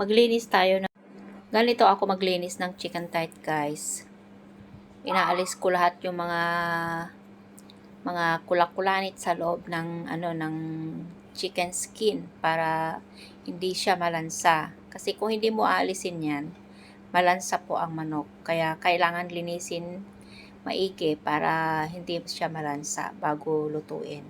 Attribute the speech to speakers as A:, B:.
A: maglinis tayo ng ganito ako maglinis ng chicken tight guys. Inaalis ko lahat yung mga mga kulakulanit sa loob ng ano ng chicken skin para hindi siya malansa. Kasi kung hindi mo aalisin yan malansa po ang manok. Kaya kailangan linisin maigi para hindi siya malansa bago lutuin.